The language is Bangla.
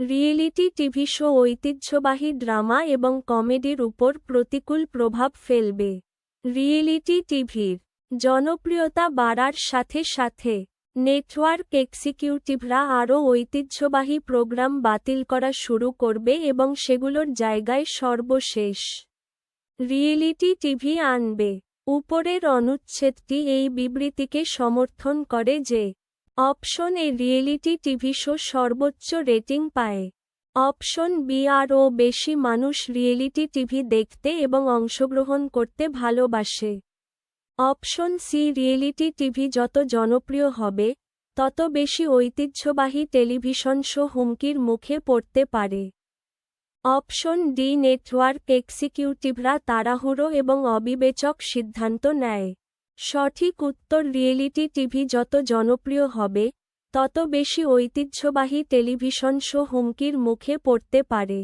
রিয়েলিটি টিভি শো ঐতিহ্যবাহী ড্রামা এবং কমেডির উপর প্রতিকূল প্রভাব ফেলবে। রিয়েলিটি টিভির জনপ্রিয়তা বাড়ার সাথে সাথে নেটওয়ার্ক এক্সিকিউটিভরা আরও ঐতিহ্যবাহী প্রোগ্রাম বাতিল করা শুরু করবে এবং সেগুলোর জায়গায় সর্বশেষ রিয়েলিটি টিভি আনবে। উপরের অনুচ্ছেদটি এই বিবৃতিকে সমর্থন করে যে option A reality TV show সর্বোচ্চ রেটিং পায়। অপশন বি, আরও বেশি মানুষ রিয়েলিটি টিভি দেখতে এবং অংশগ্রহণ করতে ভালোবাসে। অপশন সি, রিয়েলিটি টিভি যত জনপ্রিয় হবে, তত বেশি ঐতিহ্যবাহী টেলিভিশন শো হুমকির মুখে পড়তে পারে। অপশন ডি, নেটওয়ার্ক এক্সিকিউটিভরা তাড়াহুড়ো এবং অবিবেচক সিদ্ধান্ত নেয়। সঠিক উত্তর রিয়েলিটি টিভি যত জনপ্রিয় হবে, তত বেশি ঐতিহ্যবাহী টেলিভিশন শো হুমকির মুখে পড়তে পারে।